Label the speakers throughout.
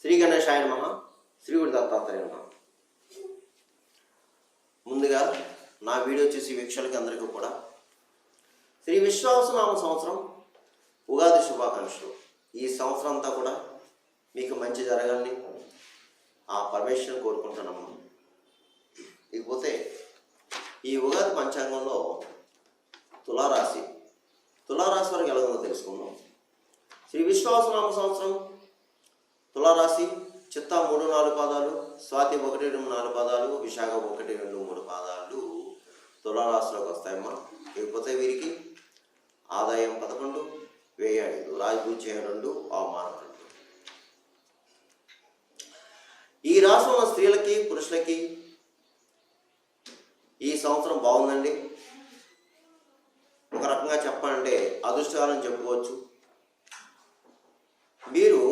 Speaker 1: శ్రీ గణేశాయ నమ శ్రీ గురు దత్తాత్రేయ నమ. ముందుగా నా వీడియో చూసి వీక్షలకి అందరికీ కూడా శ్రీ విశ్వాసనామ సంవత్సరం ఉగాది శుభాకాంక్షలు. ఈ సంవత్సరం అంతా కూడా మీకు మంచి జరగాలని ఆ పరమేశ్వరం కోరుకుంటున్నాము ఇకపోతే ఈ ఉగాది పంచాంగంలో తులారాశి. తులారాశి వరకు ఎలా ఉందో తెలుసుకుందాం. శ్రీ విశ్వాసనామ సంవత్సరం తులారాశి చిత్త మూడు నాలుగు పాదాలు స్వాతి ఒకటి రెండు నాలుగు పాదాలు విశాఖ ఒకటి రెండు మూడు పాదాలు తులారాశిలోకి వస్తాయమ్మా. ఇకపోతే వీరికి ఆదాయం పదకొండు వ్యయ ఐదు రాజపూజ్యం రెండు అవమానం రెండు. ఈ రాశిలో ఉన్న స్త్రీలకి పురుషులకి ఈ సంవత్సరం బాగుందండి. ఒక రకంగా చెప్పాలంటే అదృష్టకాలం చెప్పుకోవచ్చు మీరు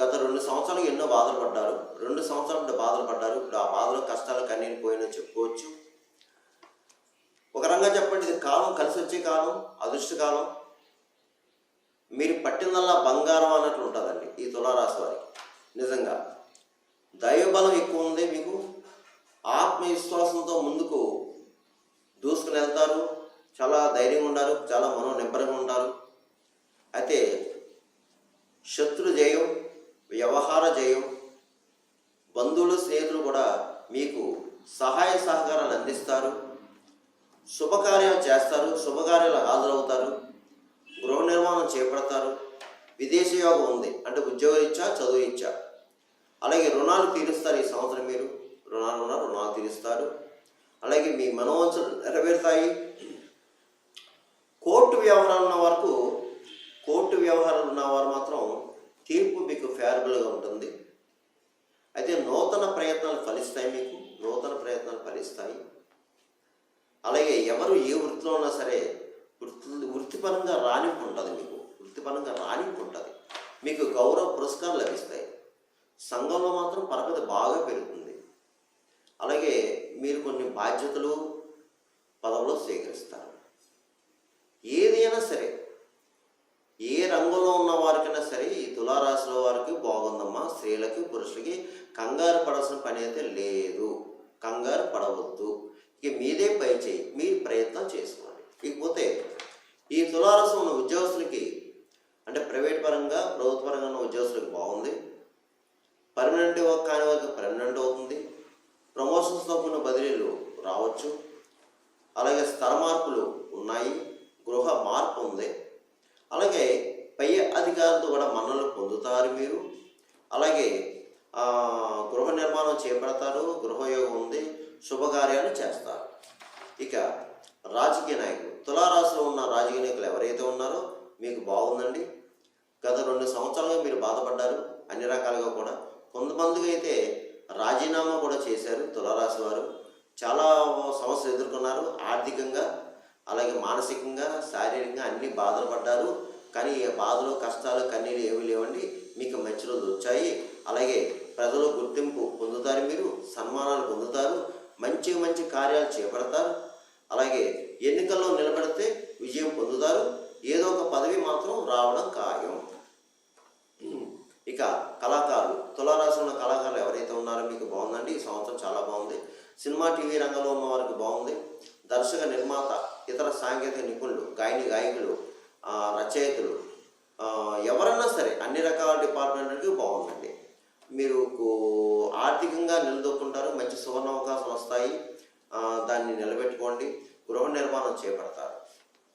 Speaker 1: గత రెండు సంవత్సరాలు ఎన్నో బాధలు పడ్డారు రెండు సంవత్సరాలు బాధలు పడ్డారు ఇప్పుడు ఆ బాధలు కష్టాలు కన్నీరు పోయినని చెప్పుకోవచ్చు. ఒక రంగా చెప్పండి ఇది కాలం కలిసి వచ్చే కాలం అదృష్ట కాలం. మీరు పట్టిందల్లా బంగారం అన్నట్లు ఉంటుందండి ఈ తులారాశి వారికి. నిజంగా దైవబలం ఎక్కువ ఉంది మీకు. ఆత్మవిశ్వాసంతో ముందుకు దూసుకుని వెళ్తారు. చాలా ధైర్యంగా ఉంటారు చాలా మనో నిబ్బరంగా ఉంటారు. సహాయ సహకారాలు అందిస్తారు. శుభకార్యాలు చేస్తారు. శుభకార్యాలు హాజరవుతారు. గృహ నిర్మాణం చేపడతారు. విదేశీ యోగం ఉంది. అంటే ఉద్యోగం ఇచ్చా చదువు ఇచ్చా. అలాగే రుణాలు తీరుస్తారు ఈ సంవత్సరం మీరు. రుణాలు ఉన్న రుణాలు తీరుస్తారు. అలాగే మీ మనోవంచలు నెరవేరుతాయి. కోర్టు వ్యవహారాలు ఉన్న వరకు కోర్టు వ్యవహారాలు ఉన్నవారు మాత్రం తీర్పు మీకు ఫేవరబుల్గా ఉంటుంది. అయితే నూతన ప్రయత్నాలు ఫలిస్తాయి మీకు. నూతన ప్రయత్నాలు ఫలిస్తాయి. అలాగే ఎవరు ఏ వృత్తిలో ఉన్నా సరే వృత్తి వృత్తిపరంగా రాణింపు ఉంటుంది మీకు. వృత్తిపరంగా రాణింపు ఉంటుంది. మీకు గౌరవ పురస్కారాలు లభిస్తాయి. సంఘంలో మాత్రం పరపతి బాగా పెరుగుతుంది. అలాగే మీరు కొన్ని బాధ్యతలు పదవులు స్వీకరిస్తారు. ఏదైనా సరే ఏ రంగంలో ఉన్న వారికైనా సరే ఈ తులారాశిలో వారికి బాగుందమ్మా స్త్రీలకి పురుషులకి కంగారు పడాల్సిన పని అయితే లేదు. కంగారు పడవద్దు. ఇక మీదే పై చేయి. మీ ప్రయత్నం చేసుకోండి. ఇకపోతే ఈ తులారసం ఉన్న ఉద్యోగస్తులకి అంటే ప్రైవేట్ పరంగా ప్రభుత్వ పరంగా ఉన్న ఉద్యోగస్తులకు బాగుంది. పర్మనెంట్ వర్క్ కాని వారికి పర్మనెంట్ అవుతుంది. ప్రమోషన్స్తో కూడిన బదిలీలు రావచ్చు. అలాగే స్థల మార్పులు ఉన్నాయి. గృహ మార్పు ఉంది. అలాగే పై అధికారులతో కూడా మన్నలు పొందుతారు మీరు. అలాగే గృహ నిర్మాణం చేపడతారు గృహయోగం ఉంది శుభకార్యాలు చేస్తారు. ఇక రాజకీయ నాయకులు. తులారాశిలో ఉన్న రాజకీయ నాయకులు ఎవరైతే ఉన్నారో మీకు బాగుందండి. గత రెండు సంవత్సరాలుగా మీరు బాధపడ్డారు అన్ని రకాలుగా కూడా. కొంతమందికి అయితే రాజీనామా కూడా చేశారు తులారాశి వారు. చాలా సమస్యలు ఎదుర్కొన్నారు ఆర్థికంగా అలాగే మానసికంగా శారీరకంగా అన్ని బాధలు పడ్డారు. కానీ బాధలు కష్టాలు కన్నీళ్ళు ఏమీ లేవండి. మీకు మంచి రోజులు వచ్చాయి. అలాగే ప్రజలు గుర్తింపు పొందుతారు మీరు సన్మానాలు పొందుతారు మంచి మంచి కార్యాలు చేపడతారు. అలాగే ఎన్నికల్లో నిలబడితే విజయం పొందుతారు. ఏదో ఒక పదవి మాత్రం రావడం ఖాయం. ఇక కళాకారులు తులారాశి ఉన్న కళాకారులు ఎవరైతే ఉన్నారో మీకు బాగుందండి. ఈ సంవత్సరం చాలా బాగుంది. సినిమా టీవీ రంగంలో ఉన్న వారికి బాగుంది. దర్శక నిర్మాత ఇతర సాంకేతిక నిపుణులు గాయని గాయకులు రచయితలు ఎవరన్నా సరే అన్ని రకాల డిపార్ట్మెంట్లకి బాగుందండి. మీరు ఆర్థికంగా నిలదొక్కుంటారు మంచి సువర్ణ అవకాశాలు వస్తాయి దాన్ని నిలబెట్టుకోండి గృహ నిర్మాణం చేపడతారు.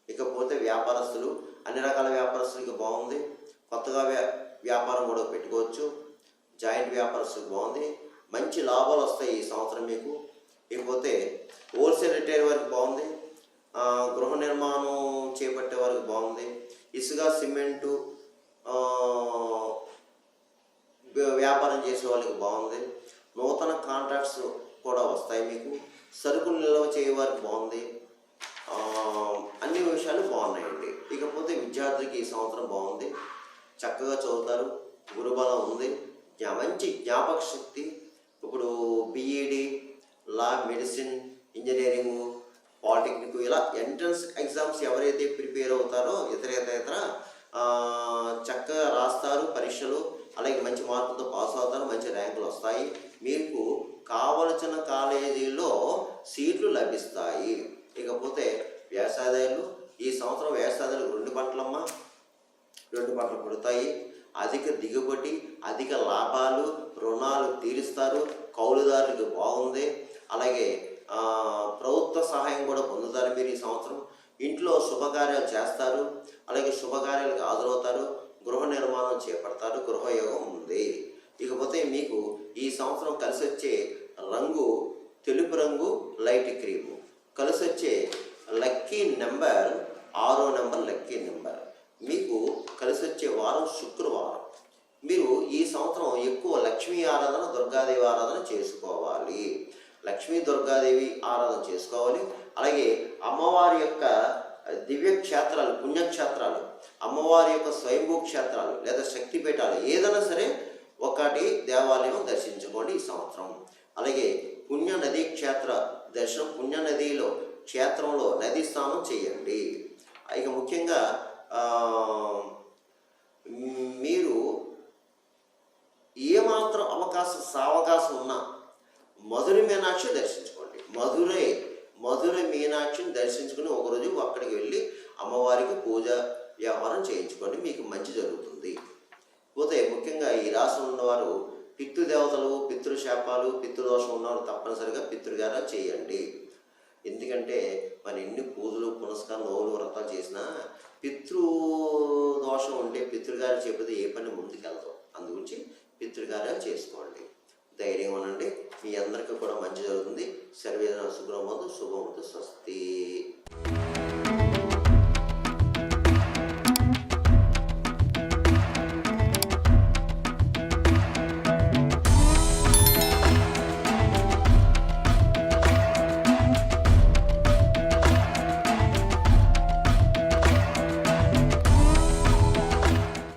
Speaker 1: ఇకపోతే వ్యాపారస్తులు అన్ని రకాల వ్యాపారస్తులకి బాగుంది. కొత్తగా వ్యా వ్యాపారం కూడా పెట్టుకోవచ్చు. జాయింట్ వ్యాపారస్తులకు బాగుంది. మంచి లాభాలు వస్తాయి ఈ సంవత్సరం మీకు. ఇకపోతే హోల్సేల్ రిటైల్ వరకు బాగుంది. గృహ నిర్మాణం చేపట్టే వరకు బాగుంది. ఇసుక సిమెంటు వ్యాపారం చేసే వాళ్ళకి బాగుంది. నూతన కాంట్రాక్ట్స్ కూడా వస్తాయి మీకు. సరుకులు నిల్వ చేయవారికి బాగుంది. అన్ని విషయాలు బాగున్నాయండి. ఇకపోతే విద్యార్థులకి ఈ సంవత్సరం బాగుంది. చక్కగా చదువుతారు. గురుబలం ఉంది. మంచి జ్ఞాపక శక్తి. ఇప్పుడు BEd law medicine engineering polytechnic ఇలా ఎంట్రన్స్ ఎగ్జామ్స్ ఎవరైతే ప్రిపేర్ అవుతారో ఇతర ఇతర ఇతర చక్కగా రాస్తారు పరీక్షలు. అలాగే మంచి మార్కులతో పాస్ అవుతారు మంచి ర్యాంకులు వస్తాయి. మీకు కావలసిన కాలేజీలో సీట్లు లభిస్తాయి. ఇకపోతే వ్యవసాయదారులు ఈ సంవత్సరం వ్యవసాయదారులు రెండు పంటలమ్మా. రెండు పంటలు పుడతాయి. అధిక దిగుబడి అధిక లాభాలు రుణాలు తీరుస్తారు. కౌలుదారులకు బాగుంది. అలాగే ప్రభుత్వ సహాయం కూడా పొందుతారు మీరు ఈ సంవత్సరం. ఇంట్లో శుభకార్యాలు చేస్తారు. అలాగే శుభకార్యాలకు హాజరవుతారు. గృహ నిర్మాణం చేపడతారు గృహయోగం ఉంది. ఇకపోతే మీకు ఈ సంవత్సరం కలిసి వచ్చే రంగు తెలుపు రంగు లైట్ క్రీము. కలిసి వచ్చే లక్కీ నెంబర్ ఆరో నెంబర్ లక్కీ నెంబర్. మీకు కలిసి వచ్చే వారం శుక్రవారం. మీరు ఈ సంవత్సరం ఎక్కువ లక్ష్మీ ఆరాధన దుర్గాదేవి ఆరాధన చేసుకోవాలి. లక్ష్మీ దుర్గాదేవి ఆరాధన చేసుకోవాలి. అలాగే అమ్మవారి యొక్క దివ్య క్షేత్రాలు పుణ్యక్షేత్రాలు అమ్మవారి యొక్క స్వయంభూ క్షేత్రాలు లేదా శక్తిపీఠాలు ఏదైనా సరే ఒకటి దేవాలయం దర్శించుకోండి ఈ సంవత్సరం. అలాగే పుణ్య నదీ క్షేత్ర దర్శనం పుణ్య నదిలో క్షేత్రంలో నదీ స్నానం చేయండి. ఇక ముఖ్యంగా మీరు ఏమాత్రం అవకాశం సావకాశం ఉన్నా మధుర మీనాక్షి దర్శించుకోండి. మధురై మధుర మీనాక్షిని దర్శించుకుని ఒకరోజు అక్కడికి వెళ్ళి అమ్మవారికి పూజ వ్యవహారం చేయించుకోండి మీకు మంచి జరుగుతుంది. పోతే ముఖ్యంగా ఈ రాష్ట్రంలో ఉన్నవారు పితృదేవతలు పితృశాపాలు పితృదోషం ఉన్నవారు తప్పనిసరిగా పితృగారా చేయండి. ఎందుకంటే మన ఎన్ని పూజలు పునస్కారం నోవులు వ్రతాలు చేసినా పితృదోషం ఉంటే పితృగారు చెప్పితే ఏ పని ముందుకెళ్తాం. అందుగురించి పితృగారే చేసుకోండి. ధైర్యం ఉండండి. మీ అందరికీ కూడా మంచి జరుగుతుంది. శరీరం శుభ్రమందు శుభమందు స్వస్తి.